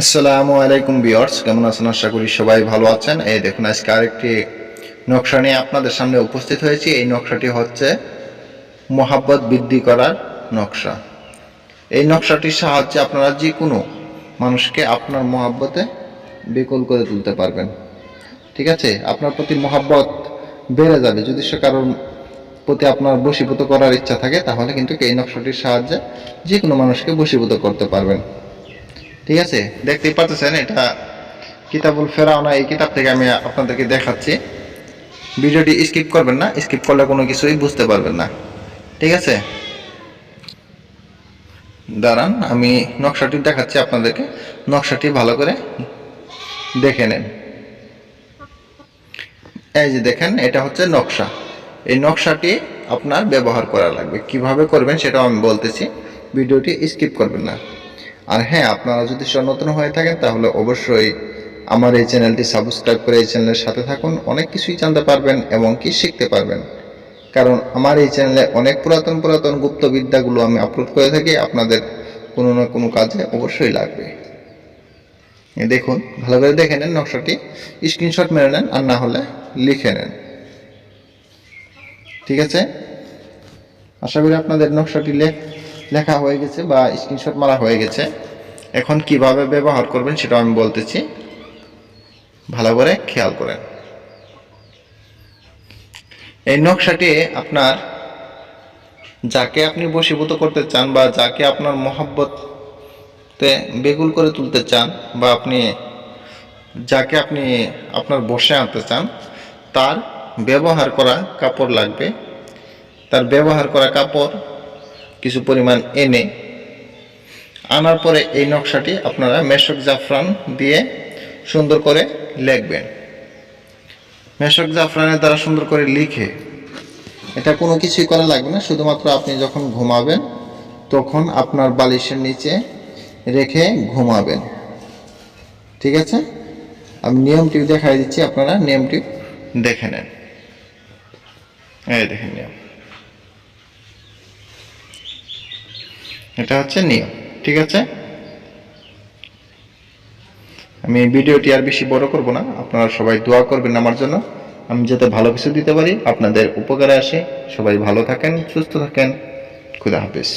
আসসালামু আলাইকুম বিয়ার্স কেমন আছেন? আশা করি সবাই ভালো আছেন। এই দেখুন, আজকে আরেকটি নকশা নিয়ে আপনাদের সামনে উপস্থিত হয়েছি। এই নকশাটি হচ্ছে মোহাব্বত বৃদ্ধি করার নকশা। এই নকশাটির সাহায্যে আপনারা যে কোনো মানুষকে আপনার মহাব্বতে বিকল করে তুলতে পারবেন। ঠিক আছে? আপনার প্রতি মহাব্বত বেড়ে যাবে। যদি সে কারোর প্রতি আপনার বশীভূত করার ইচ্ছা থাকে, তাহলে কিন্তু এই নকশাটির সাহায্যে যে কোনো মানুষকে বশীভূত করতে পারবেন। ঠিক আছে? দেখতেই পাচ্ছেন এটা কিতাবুল ফেরাওনা, এই কিতাব থেকে আমি আপনাদেরকে দেখাচ্ছি। ভিডিওটি স্কিপ করবেন না স্কিপ করলে কোনো কিছুই বুঝতে পারবেন না। ঠিক আছে? দাঁড়ান, আমি নকশাটি দেখাচ্ছি আপনাদেরকে। নকশাটি ভালো করে দেখে নেন। এই যে দেখেন, এটা হচ্ছে নকশা। এই নকশাটি আপনার ব্যবহার করা লাগবে। কীভাবে করবেন সেটাও আমি বলতেছি। ভিডিওটি স্কিপ করবেন না। আর হ্যাঁ আপনারা যদি নতুন হয়ে থাকেন, তাহলে অবশ্যই আমার এই চ্যানেলটি সাবস্ক্রাইব করে এই চ্যানেলের সাথে থাকুন। অনেক কিছুই জানতে পারবেন এবং কি শিখতে পারবেন। কারণ আমার এই চ্যানেলে অনেক পুরাতন পুরাতন গুপ্তবিদ্যাগুলো আমি আপলোড করে থাকি। আপনাদের কোনো না কোনো কাজে অবশ্যই লাগবে। দেখুন, ভালো করে দেখে নেন নকশাটি। স্ক্রিনশট মেরে নেন আর না হলে লিখে নেন। ঠিক আছে? আশা করি আপনাদের নকশাটি লেখ- লেখা হয়ে গেছে বা স্ক্রিনশট মারা হয়ে গেছে। এখন কীভাবে ব্যবহার করবেন সেটা আমি বলতেছি। ভালো করে খেয়াল করেন। এই নকশাটি আপনার যাকে আপনি বশীভূত করতে চান বা যাকে আপনার মহাব্বতে বেগুল করে তুলতে চান বা আপনি যাকে আপনি আপনার বসে আনতে চান, তার ব্যবহার করা কাপড় লাগবে। তার ব্যবহার করা কাপড় কিছু পরিমাণ এনে আনার পরে এই নকশাটি আপনারা মেশক জাফরান দিয়ে সুন্দর করে লিখবেন। মেশক জাফরানের দ্বারা সুন্দর করে লিখে এটা কোনো কিছুই করা লাগবে না, শুধুমাত্র আপনি যখন ঘুমাবেন তখন আপনার বালিশের নিচে রেখে ঘুমাবেন। ঠিক আছে? আমি নিয়মটি দেখাই দিচ্ছি, আপনারা নিয়মটি দেখে নেন। এই দেখেন নিয়ম। এটা হচ্ছে নিয়ম, ঠিক আছে? আমি ভিডিওটি আর বেশি বড় করব না, আপনারা সবাই দোয়া করবেন আমার জন্য। আমি যাতে ভালো কিছু দিতে পারি, আপনাদের উপকারে আসে। সবাই ভালো থাকেন, সুস্থ থাকেন। খুদা হাফেজ।